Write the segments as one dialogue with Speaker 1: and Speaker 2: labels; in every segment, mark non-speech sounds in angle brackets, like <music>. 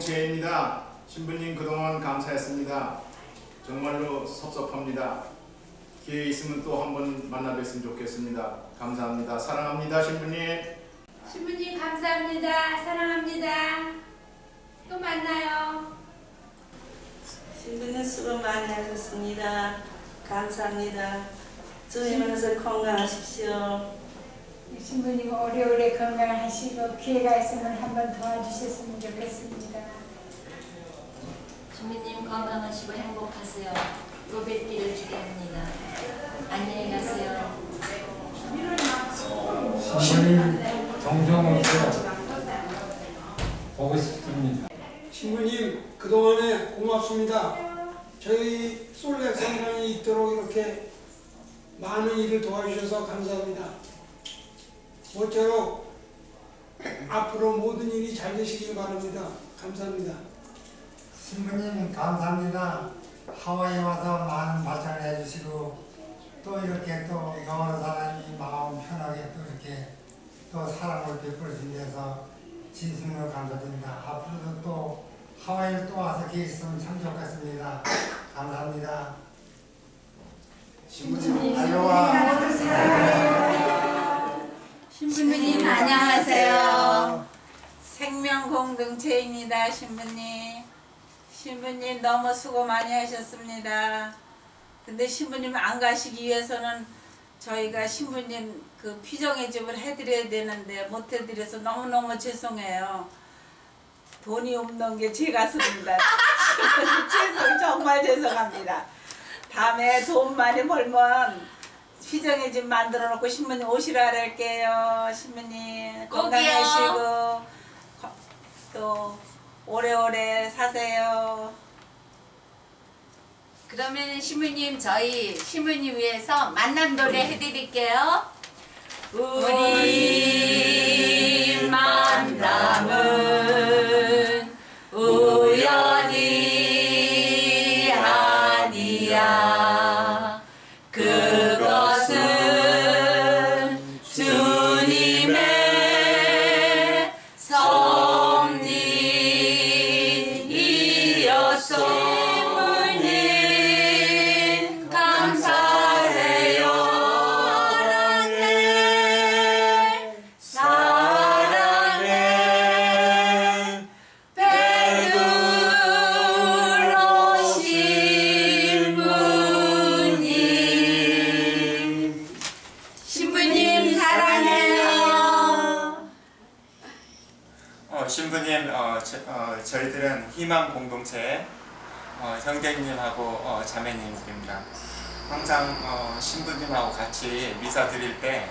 Speaker 1: 공동체입니다. 신부님 그동안 감사했습니다. 정말로 섭섭합니다. 기회 있으면 또 한 번 만나 뵀으면 좋겠습니다. 감사합니다. 사랑합니다, 신부님.
Speaker 2: 신부님 감사합니다. 사랑합니다. 또 만나요.
Speaker 3: 신부님 수고 많이 하셨습니다. 감사합니다. 주님으로서 건강하십시오.
Speaker 4: 신부님 오래오래 건강하시고 기회가 있으면 한번 도와주셨으면 좋겠습니다.
Speaker 5: 주민님 건강하시고 행복하세요. 또 뵙기를 기대합니다. 안녕히 가세요.
Speaker 6: 신부님 정성없어 보고 싶습니다.
Speaker 7: 신부님 그동안에 고맙습니다. 저희 솔렉 성당이 있도록 이렇게 많은 일을 도와주셔서 감사합니다. 모쪼록 앞으로 모든 일이 잘 되시길 바랍니다. 감사합니다.
Speaker 8: 신부님 감사합니다. 하와이 와서 많은 발전을 해주시고 또 이렇게 또 여러 사람이 마음 편하게 또 이렇게 또 사랑을 베풀 수 있어서 진심으로 감사드립니다. 앞으로도 또 하와이를 또 와서 계셨으면 참 좋겠습니다. 감사합니다. 신부님 알로하.
Speaker 3: 공동체입니다, 신부님. 신부님 너무 수고 많이 하셨습니다. 근데 신부님 안 가시기 위해서는 저희가 신부님 그 피정의 집을 해드려야 되는데 못 해드려서 너무너무 죄송해요. 돈이 없는 게 제 가슴입니다. <laughs> 죄송, 정말 죄송합니다. 다음에 돈 많이 벌면 피정의 집 만들어 놓고 신부님 오시라 그럴게요. 신부님. 건강하시고 거- 또 오래오래 사세요.
Speaker 5: 그러면 신부님 저희 신부님 위해서 만남 노래 해드릴게요. 우리
Speaker 9: 어, 신부님, 어, 저, 어, 저희들은 희망 공동체 어, 형제님하고 어, 자매님들입니다. 항상 어, 신부님하고 같이 미사 드릴 때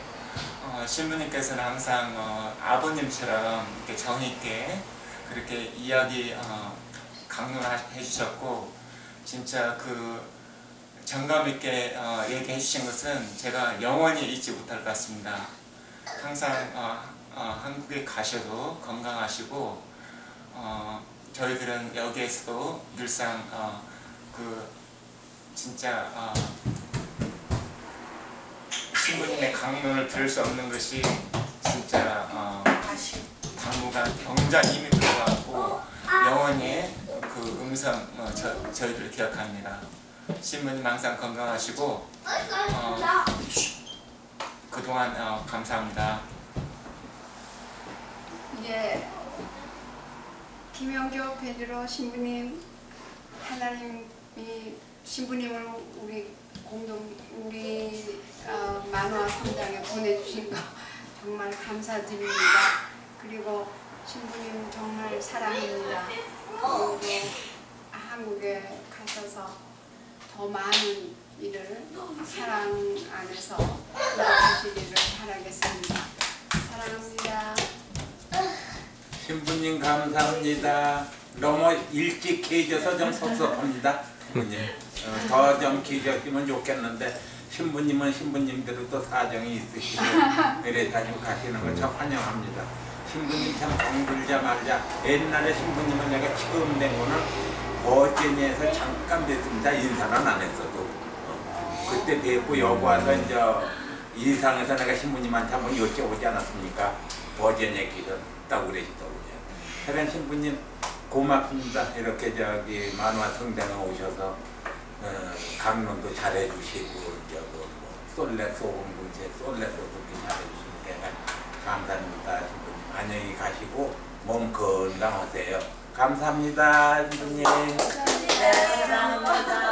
Speaker 9: 어, 신부님께서는 항상 어, 아버님처럼 이렇게 정의 있게 그렇게 이야기 어, 강론해 주셨고 진짜 그 정감 있게 어, 얘기해 주신 것은 제가 영원히 잊지 못할 것 같습니다. 항상 어, 어, 한국에 가셔도 건강하시고 어, 저희들은 여기에서도 늘상 어, 그 진짜 어, 신부님의 강론을 들을 수 없는 것이 진짜 어, 당분간 병자임이 들어가고 영원히 그 음성 어, 저, 저희들 기억합니다. 신부님 항상 건강하시고 어, 그동안 어, 감사합니다.
Speaker 10: 이제 김영교 베드로 신부님 하나님이 신부님을 우리 공동 우리 어, 만화 성당에 보내주신 거 <laughs> 정말 감사드립니다. 그리고 신부님 정말 사랑합니다. 그리고 한국에 가셔서 더 많은 일을 사랑 안에서 이루어주시기를 바라겠습니다. 사랑합니다.
Speaker 11: 신부님 감사합니다. 너무 일찍 계셔서 좀 섭섭합니다. 신부님. 어, 더좀 계셨으면 좋겠는데 신부님은 신부님대로 또 사정이 있으시고 <laughs> 이래 가지고 가시는 거참 환영합니다. 신부님 참 정들자 말자 옛날에 신부님은 내가 처음 된 거는 버지니에서 잠깐 뵀습니다. 인사는 안 했어도 어, 그때 뵙고 여기 와서 이제 이상해서 내가 신부님한테 한번 여쭤보지 않았습니까? 버지니에 계셨다고 그러시더군요. 혜련 신부님 고맙습니다. 이렇게 저기 만화 성당에 오셔서 어, 강론도 잘해주시고 저거 뭐 솔레 소공동체 솔레 소독도 잘해주시는 게 감사합니다. 신부님 안녕히 가시고 몸 건강하세요. 감사합니다, 신부님.
Speaker 3: 네, 감사합니다.